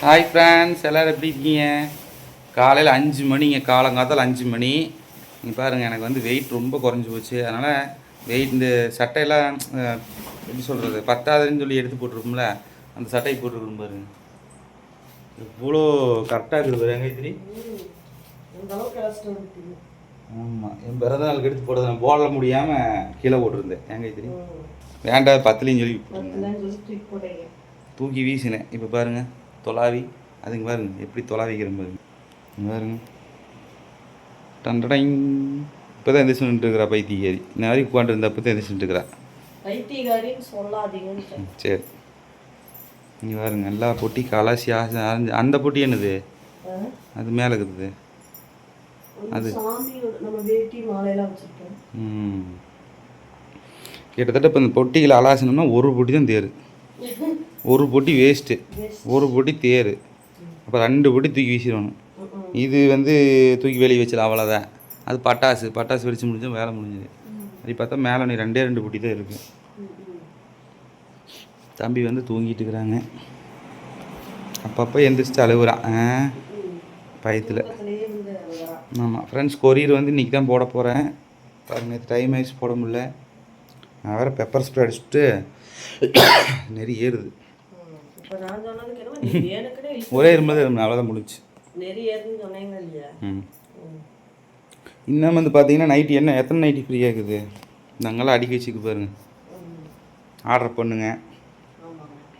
Hi friends எல்லோரும் எப்படி இருக்கீங்க? காலையில் அஞ்சு மணிங்க காலங்காத்தால் அஞ்சு மணி. நீங்கள் பாருங்கள் எனக்கு வந்து வெயிட் ரொம்ப குறைஞ்சி போச்சு. அதனால் வெயிட் இந்த சட்டையெல்லாம் எப்படி சொல்கிறது பத்தாதுன்னு சொல்லி எடுத்து போட்டிருக்கோம்ல அந்த சட்டையை போட்டுருக்கோம் பாருங்க. இவ்வளோ கரெக்டாக இருக்குது பாரு எங்கே திரி இந்த அளவுக்கு கஷ்டம் இருக்குது ஆமாம் என் பிறந்த நாளுக்கு எடுத்து போடுறது நான் போட முடியாமல் கீழே போட்டிருந்தேன். எங்கே திரி வேண்டாம் பத்துலையும் சொல்லி சொல்லி தூக்கி வீசினேன். இப்போ பாருங்க. தொலாவி அதுங்க பாருங்க எப்படி தொலாவிக்கிறேன் பாருங்க. பாருங்க டண்டடைங் இப்போ தான் எந்திரிச்சு நின்றுக்கிறா பைத்தியக்காரி இந்த மாதிரி உட்காந்து இருந்தா அப்போ தான் எந்திரிச்சு நின்றுக்கிறா பைத்தியகாரின்னு சொல்லாதீங்கன்னு சொன்னேன். சரி. இங்கே பாருங்க எல்லா பொட்டி கலாசி ஆசை அந்த பொட்டி என்னது? அது மேலே இருக்குது. ம். கிட்டத்தட்ட இப்போ இந்த பொட்டிகளை அலாசினோம்னா ஒரு பொட்டி தான் தேர். ஒரு பொட்டி வேஸ்ட்டு ஒரு பொட்டி தேர். அப்போ ரெண்டு பொட்டி தூக்கி வீசிடணும். இது வந்து தூக்கி வெளியே வச்சிடலாம் அவ்வளோதான் அது பட்டாசு பட்டாசு வெடிச்சு முடிஞ்சா வேலை முடிஞ்சது. அப்படி பார்த்தா மேலே நீ ரெண்டே ரெண்டு பொட்டி தான் இருக்குது. தம்பி வந்து தூங்கிட்டு இருக்கிறாங்க. அப்பப்போ எந்திரிச்சு அழுகுறான். பயத்தில். ஆமாம் ஃப்ரெண்ட்ஸ் கொரியர் வந்து இன்றைக்கி தான் போட போகிறேன் பாருங்க டைம் ஆயிடுச்சு போட முடியல. நான் வேறு பெப்பர் ஸ்ப்ரே அடிச்சுட்டு நெறி ஏறுது. ஒரே இருந்தது அவ்வளோதான் முடிஞ்சு. இன்னும் வந்து பார்த்தீங்கன்னா நைட்டு என்ன எத்தனை நைட்டி ஃப்ரீயாக இருக்குது? நாங்களாம் அடிக்க வச்சுக்கு பாருங்க. ஆர்டர் பண்ணுங்க.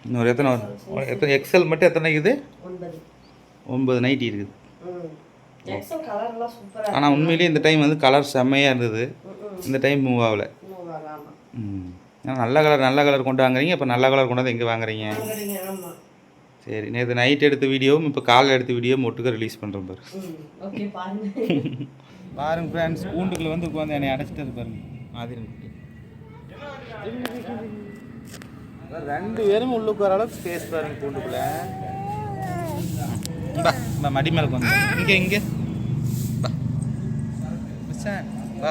இன்னொரு எத்தனை? எத்தனை எக்ஸல் மட்டும் எத்தனை இருக்குது? ஒன்பது. நைட்டி இருக்குது. ஆனால் உண்மையிலேயே இந்த டைம் வந்து கலர் செம்மையாக இருந்தது. இந்த டைம் மூவ் ஆகலை. ம். ஏன்னா நல்ல கலர் நல்ல கலர் கொண்டு வாங்குறீங்க. இப்போ நல்ல கலர் கொண்டு வந்து எங்கே வாங்குறீங்க? சரி நேற்று நைட் எடுத்த வீடியோவும் இப்போ காலைல எடுத்த வீடியோவும் ஒட்டுக்க ரிலீஸ் பண்ணுறோம் பாரு. பாருங்க. ஃப்ரெண்ட்ஸ் கூண்டுக்குள்ள வந்து உட்காந்து என்னை அடைச்சிட்டு பாருங்க மாதிரி ரெண்டு பேரும் உள்ளுக்கு வர அளவுக்கு ஸ்பேஸ் பாருங்க கூண்டுக்குள்ள. மடி மேலே உட்காந்து இங்கே இங்கே.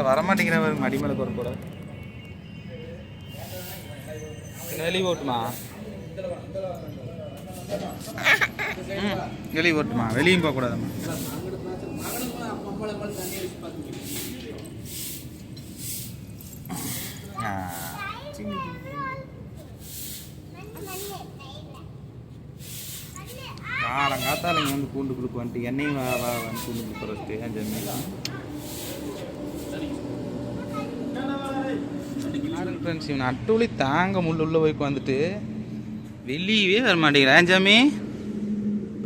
பாருங்க மடி மேலே கூட வெளியே ஓட்டுமா வெளியே ஓட்டுமா வெளியும் போகக்கூடாதும்மா ஆ. காலங்காத்தால இங்கே வந்து கூண்டு கொடுக்க வந்துட்டு என்னையும் வந்து கூண்டு கொடுக்குறதுக்கு ஜம்மி பாருங்க ஃப்ரெண்ட்ஸ் இவன் அட்டுவலி தாங்க முள்ள உள்ள போய் வந்துட்டு வெளியவே வர மாட்டேங்கிறான் ஜாமி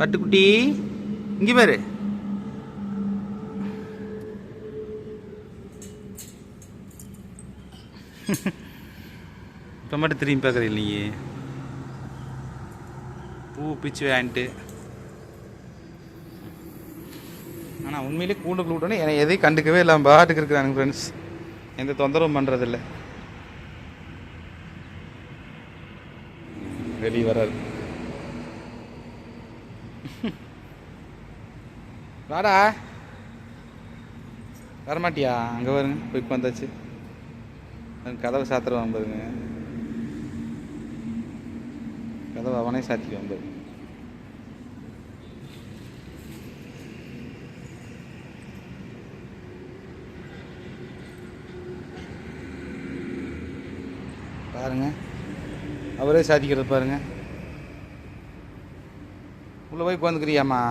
பட்டுக்குட்டி இங்கே பாரு. இப்போ மட்டும் திரும்பி பார்க்குற இல்லையே பூ பிச்சு வாங்கிட்டு. ஆனால் உண்மையிலே கூண்டுக்குள்ள விட்டோன்னே என்னை எதையும் கண்டுக்கவே இல்லாமல் பாட்டுக்கு இருக்கிறானுங்க ஃப்ரெண்ட்ஸ் எந்த தொந்தரவும் பண்ணுறதில்ல வெளியே வராது வாடா. வரமாட்டியா? அங்கே வருங்க போய் வந்தாச்சு கதவை சாத்திரம் பாருங்க. கதவை அவனே சாத்திக்குவான் பாருங்க. பாருங்க. அவரே சாதிக்கிறது பாருங்க. உள்ள போய் உட்காந்துக்கிறியாம்மா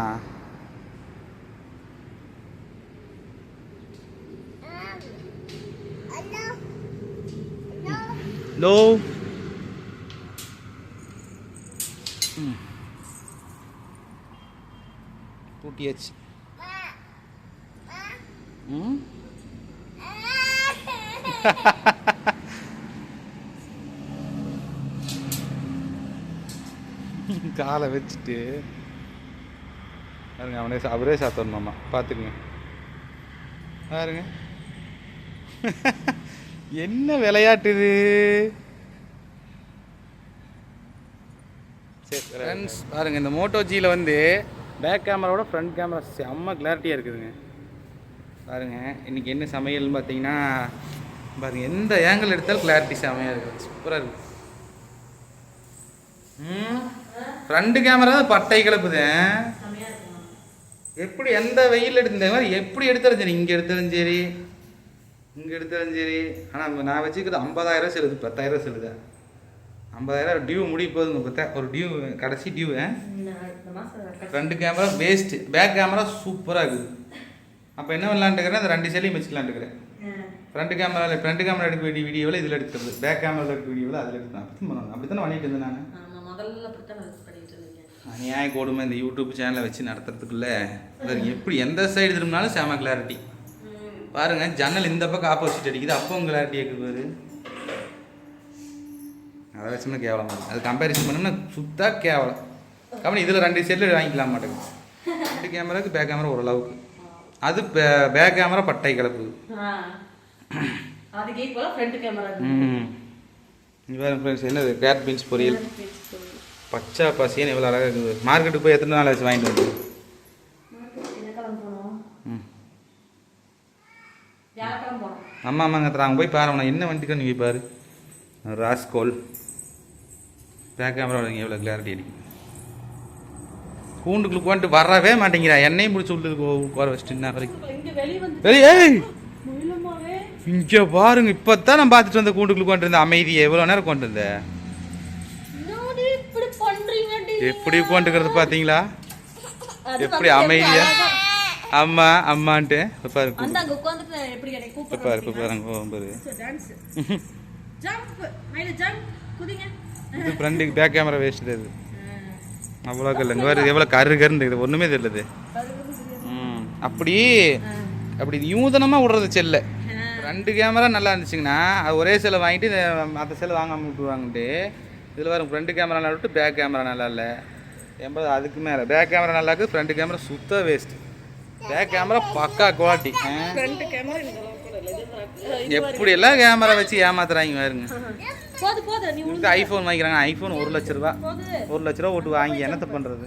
லோ பூட்டியாச்சு. ம்? காலை வச்சுட்டு பாருங்க அவனே சா- அவரே சாத்தணுமாம்மா பார்த்துக்குங்க பாருங்க. என்ன விளையாட்டு இது? சரி ஃப்ரெண்ட்ஸ் பாருங்க இந்த மோட்டோ ஜியில் வந்து பேக் கேமராவோட ஃப்ரண்ட் கேமரா செம்ம கிளாரிட்டியாக இருக்குதுங்க. பாருங்க இன்னைக்கு என்ன சமையல்னு பார்த்தீங்கன்னா பாருங்க எந்த ஏங்கிள் எடுத்தாலும் கிளாரிட்டி செம்மையாக இருக்குது சூப்பராக இருக்குது ம்? ஃப்ரண்ட் கேமரா தான் பட்டை கிளப்புது. எப்படி எந்த வெயில் எடுத்து மாதிரி எப்படி எடுத்தாலும் சரி இங்கே எடுத்தாலும் சரி இங்கே எடுத்தாலும் சரி. ஆனால் நான் வச்சுக்கிறது ஐம்பதாயிரம் செல்லுது பத்தாயிரம் செல்லுது ஐம்பதாயிரம் டியூ முடிய போகுதுங்க பார்த்தா ஒரு டியூ கடைசி due front camera waste back camera சூப்பராக இருக்குது. அப்போ என்ன விளாண்டுக்கிறேன் அந்த ரெண்டு செல்லையும் வச்சுக்கலான்ட்டுக்கிறேன். ஃப்ரண்ட் கேமராவில் ஃப்ரண்ட் கேமரா எடுக்க வேண்டிய வீடியோவில் இதில் எடுக்கிறது பேக் கேமராவில் எடுக்க வீடியோவில் அதில் எடுக்கலாம் அப்படி பண்ணணும் அப்படி தானே பண்ணிட்டு இருந்தேன் நான். பண்ணிட்டு இருந்தீங்க நியாய கொடுமை இந்த யூடியூப் சேனலை வச்சு நடத்துறதுக்குள்ள எப்படி எந்த சைடு திரும்பினாலும் செம கிளாரிட்டி. பாருங்க ஜன்னல் இந்த பக்கம் ஆப்போசிட் அடிக்குது அப்போ கிளாரிட்டி இருக்குது பாரு. அதை வச்சோம்னா கேவலமாக இருக்குது அது கம்பேரிசன் பண்ணோம்னா சுத்தா கேவலம். கம்பெனி இதில் ரெண்டு செல்லு வாங்கிக்கலாம் மாட்டேங்குது ரெண்டு கேமராவுக்கு பேக் கேமரா ஓரளவுக்கு. அது பேக் கேமரா பட்டை கிளப்புது ஆ. அதுக்கு ஃப்ரண்ட் கேமரா ம் பாருங்க ஃப்ரெண்ட்ஸ் என்னது? கேட் பீன்ஸ் பொரியல். பச்சை பசியன்னு எவ்வளோ அழகாக இருக்குது. மார்க்கெட்டுக்கு போய் எத்தனை நாள் ஆச்சு வாங்கிட்டு வந்து? என்ன கிளம்பு போனோம் ம். வியாழக்கிழமை போனோம் அம்மா அம்மாங்க அங்கே போய் பாரு நான் என்ன வண்டிக்கு நீங்கள் பாரு? ராஸ்கோல். பேக் கேமரா எவ்வளோ கிளாரிட்டி அடிக்கும் கூண்டுக்குள்ள உட்காந்துட்டு வரவே மாட்டேங்கிறா. என்னையும் பிடிச்சி உள்ளது உட்கார வச்சுட்டு வரைக்கும். இங்க வெளிய இங்கே பாருங்க. இப்போ தான் நான் பார்த்துட்டு வந்த கூண்டுக்குள்ள உட்காந்துருந்தேன் அமைதியை. எவ்வளோ நேரம் இப்படி பண்றீங்கடி எப்படி உட்காந்துக்கிறது பார்த்தீங்களா எப்படி அமைதியா? அம்மா அம்மான்ட்டு. பாரு பாரு பாருங்க பாரு. டான்ஸ் ஜம்ப் மேல ஜம்ப் குதிங்க. இது ஃப்ரண்ட்டுக்கு பேக் கேமரா வேஸ்ட் அது அவ்வளோ இல்லைங்க. வேறு எவ்வளோ கரு கருன்னு இருக்குது. ஒன்றுமே தெரியலது ம். அப்படி அப்படி யூதனமாக விடுறது செல்ல. ரெண்டு கேமரா நல்லா இருந்துச்சுங்கன்னா அது ஒரே செல்லை வாங்கிட்டு மற்ற செல்லை வாங்காமல் விட்டுருவாங்கன்ட்டு. இதில் வரும் ஃப்ரண்ட் கேமரா நல்லா விட்டு பேக் கேமரா நல்லா இல்லை. எண்பது அதுக்கு மேலே. பேக் கேமரா நல்லா இருக்குது ஃப்ரண்ட் கேமரா சுத்த வேஸ்ட் பேக் கேமரா பக்கா குவாலிட்டி எப்படி எல்லாம் கேமரா வச்சு ஏமாத்துறாங்க பாருங்க. ஐஃபோன் வாங்கிக்கிறாங்க. ஐஃபோன் ஒரு லட்ச ரூபா. ஒரு லட்ச ரூபா போட்டு வாங்கி என்னத்தை பண்ணுறது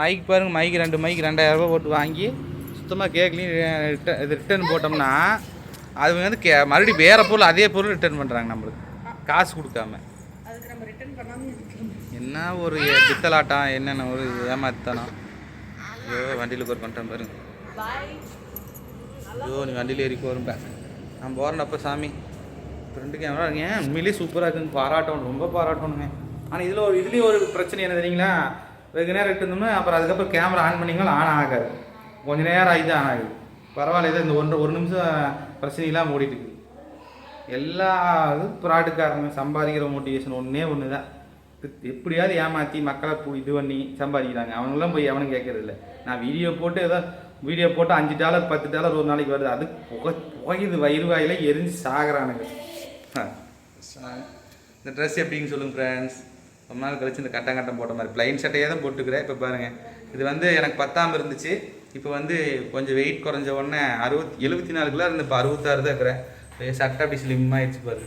மைக் பாருங்க மைக் ரெண்டு மைக் ரெண்டாயிரம் ரூபாய் போட்டு வாங்கி சுத்தமாக கேட்கலையும் இது ரிட்டர்ன் போட்டோம்னா அது வந்து கே மறுபடியும் வேறு பொருள் அதே பொருள் ரிட்டர்ன் பண்ணுறாங்க நம்மளுக்கு. காசு கொடுக்காம அதுக்கு நம்ம ரிட்டர்ன் பண்ணாம இருக்கணும் என்ன ஒரு பித்தலாட்டம் என்னென்ன ஒரு ஏமாத்தனம் ஐயோ வண்டியில் ஒரு பண்ணிட்டேன் பாருங்க ஐயோ நீ வண்டியில் ஏறி போரும்பா நான் போகிறேன்ப்ப சாமி. ஃப்ரெண்டு கேமரா இருக்கேன் உண்மையிலேயே சூப்பராக இருக்குன்னு பாராட்டணும் ரொம்ப பாராட்டணுங்க. ஆனால் இதில் ஒரு இதுலேயும் ஒரு பிரச்சனை என்ன தெரியுங்களா? வெகு நேரம் இருந்தோம்னா அப்புறம் அதுக்கப்புறம் கேமரா ஆன் பண்ணிங்களா ஆன் ஆகாது. கொஞ்ச நேரம் ஆகி தான் ஆன் ஆகுது. பரவாயில்ல இது இந்த ஒன்றரை ஒரு நிமிஷம் பிரச்சனையெல்லாம் ஓடிட்டு இருக்குது எல்லா இது ப்ராட்டுக்காரங்க சம்பாதிக்கிற மோட்டிவேஷன் ஒன்றே ஒன்று தான் எப்படியாவது ஏமாற்றி மக்களை பு- இது பண்ணி சம்பாதிக்கிறாங்க. அவங்களாம் போய் எவனும் கேட்கறது இல்லை. நான் வீடியோ போட்டு ஏதோ வீடியோ போட்டு அஞ்சு டாலர் பத்து டாலர் ஒரு நாளைக்கு வருது. அது புகை புகையுது வயிறு வாயில் எரிஞ்சு சாகிறானுங்க. இந்த ட்ரெஸ் எப்படின்னு சொல்லுங்க ஃப்ரெண்ட்ஸ் ரொம்ப நாள் கழிச்சு இந்த கட்டம் கட்டம் போட்ட மாதிரி. ப்ளைன் சட்டையே தான் போட்டுக்கிறேன். இப்போ பாருங்கள் இது வந்து எனக்கு பத்தாம் இருந்துச்சு. இப்போ வந்து கொஞ்சம் வெயிட் குறைஞ்ச உடனே அறுபத்தி எழுபத்தி நாலு கிலோ இருந்து இப்போ அறுபத்தாறு தான் இருக்கிறேன். சட்டை அப்படி ஸ்லிம் ஆயிடுச்சு பாரு.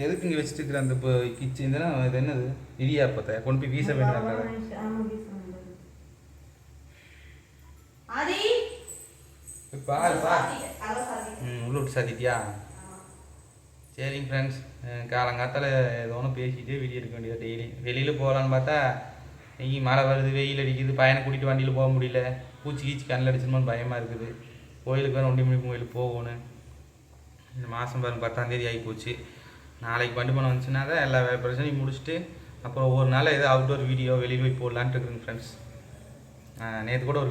எதுக்கு இங்கே வச்சுட்டு இருக்கிற அந்த இப்போ கிச்சன் இது என்னது? இடியாப்பத்தை கொண்டு போய் வீச. ஆதி! பாரு பாரு. ம் உள்ள விட்டு சாத்திட்டியா? சரிங்க ஃப்ரெண்ட்ஸ் காலங்காத்தால் ஏதோ ஒன்று பேசிட்டு வீடியோ எடுக்க வேண்டியது டெய்லி வெளியில் போகலான்னு பார்த்தா இங்கே மழை வருது வெயில் அடிக்குது பையனை கூட்டிகிட்டு வண்டியில் போக முடியல. பூச்சி கீச்சி கண்ணில் அடிச்சிருமோன்னு பயமாக இருக்குது. கோயிலுக்கு வேறு ஒண்டி மணி கோயிலுக்கு போகணும். இந்த மாதம் பாருங்க பத்தாந்தேதி ஆகி போச்சு. நாளைக்கு வண்டி பணம் வந்துச்சுன்னா தான் எல்லா வேலை பிரச்சனையும் முடிச்சுட்டு அப்புறம் ஒவ்வொரு நாள் ஏதோ அவுட்டோர் வீடியோ வெளியே போய் போடலான்ட்டு இருக்குங்க ஃப்ரெண்ட்ஸ் நேற்று கூட ஒரு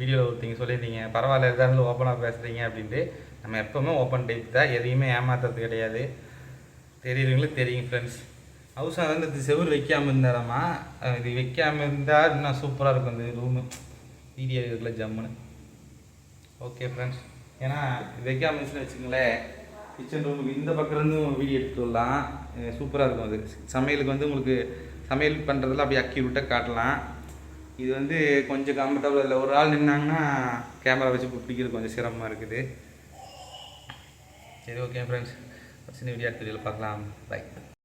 வீடியோவில் ஒருத்தங்க சொல்லியிருந்தீங்க பரவாயில்ல எதாக இருந்தாலும் ஓப்பனாக பேசுகிறீங்க அப்படின்ட்டு. நம்ம எப்போவுமே ஓப்பன் டைப் தான் எதையுமே ஏமாத்துறது கிடையாது. தெரியுறவங்களுக்கு தெரியுங்க ஃப்ரெண்ட்ஸ் ஹவுஸ் வந்து இந்த செவுரு வைக்காமல் இருந்தாராம்மா இது வைக்காமல் இருந்தால் இன்னும் சூப்பராக இருக்கும் இந்த ரூமு. வீடியோ இருக்குல்ல ஜம்முன்னு. ஓகே ஃப்ரெண்ட்ஸ் ஏன்னா இது வைக்காமல் இருந்துச்சுன்னு வச்சுக்கோங்களேன் கிச்சன் ரூமுக்கு இந்த பக்கம் வீடியோ எடுத்து எடுத்துடலாம் சூப்பராக இருக்கும் அது. சமையலுக்கு வந்து உங்களுக்கு சமையல் பண்ணுறதுல அப்படியே அக்யூரேட்டாக காட்டலாம். இது வந்து கொஞ்சம் கம்ஃபர்டபுள் இல்லை. ஒரு ஆள் நின்னாங்கன்னா கேமரா வச்சு பிடிக்கிறது கொஞ்சம் சிரமமாக இருக்குது. சரி ஓகே ஃப்ரெண்ட்ஸ் சின்ன வீடியோ அடுத்த வீடியோவில் பார்க்கலாம். பை